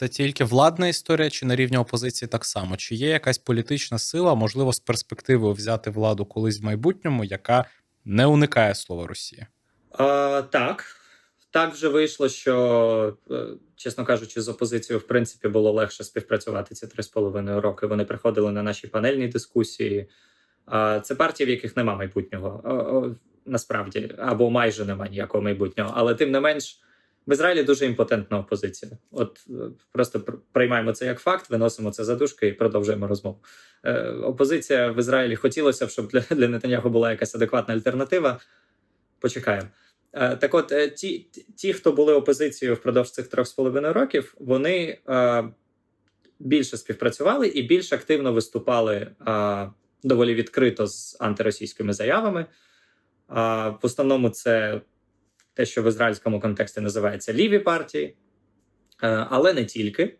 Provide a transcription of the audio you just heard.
Це тільки владна історія, чи на рівні опозиції так само? Чи є якась політична сила, можливо, з перспективою взяти владу колись в майбутньому, яка не уникає слова Росія? А, так. Так вже вийшло, що, е, чесно кажучи, з опозицією в принципі було легше співпрацювати ці три з половиною роки. Вони приходили на наші панельні дискусії. Це партії, в яких нема майбутнього. Насправді, або майже нема ніякого майбутнього. Але тим не менш, в Ізраїлі дуже імпотентна опозиція. От е, просто приймаємо це як факт, виносимо це за дужки і продовжуємо розмову. Е, Опозиція в Ізраїлі хотілося б, щоб для, для Нетаньяху була якась адекватна альтернатива. Почекаємо. Е, Так от, е, ті, ті- хто були опозицією впродовж цих трьох з половиною років, вони е, більше співпрацювали і більш активно виступали е, доволі відкрито з антиросійськими заявами. А в основному це те, що в ізраїльському контексті називається ліві партії, Е, але не тільки.